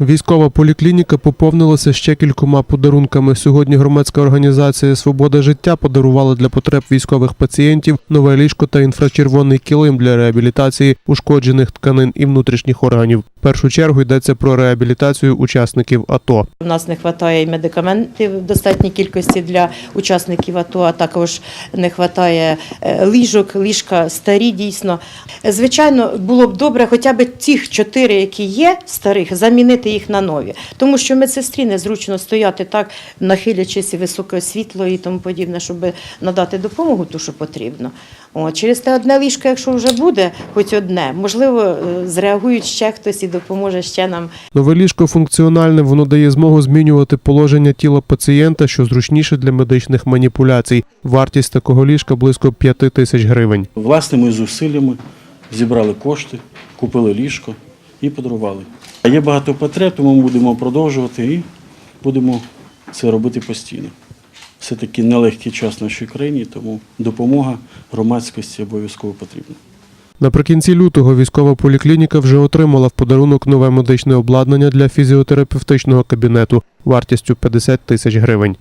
Військова поліклініка поповнилася ще кількома подарунками. Сьогодні громадська організація Свобода життя подарувала для потреб військових пацієнтів нове ліжко та інфрачервоний килим для реабілітації ушкоджених тканин і внутрішніх органів. В першу чергу йдеться про реабілітацію учасників АТО. У нас не вистачає медикаментів в достатній кількості для учасників АТО, а також не вистачає ліжок, ліжка старі дійсно. Звичайно, було б добре хоча б тих чотири, які є старих, замінити їх на нові. Тому що медсестрі незручно стояти так, нахилячись і високе світло і тому подібне, щоб надати допомогу, ту, що потрібно. О, через те одне ліжко, якщо вже буде, хоч одне, можливо, е, зреагують ще хтось і допоможе ще нам Нове ліжко функціональне, воно дає змогу змінювати положення тіла пацієнта, що зручніше для медичних маніпуляцій. Вартість такого ліжка близько 5 тисяч гривень. Власними зусиллями зібрали кошти, купили ліжко і подарували. Є багато потреб, тому ми будемо продовжувати і будемо це робити постійно. Все-таки нелегкий час в нашій країні, тому допомога громадськості обов'язково потрібна. Наприкінці лютого військова поліклініка вже отримала в подарунок нове медичне обладнання для фізіотерапевтичного кабінету вартістю 50 тисяч гривень.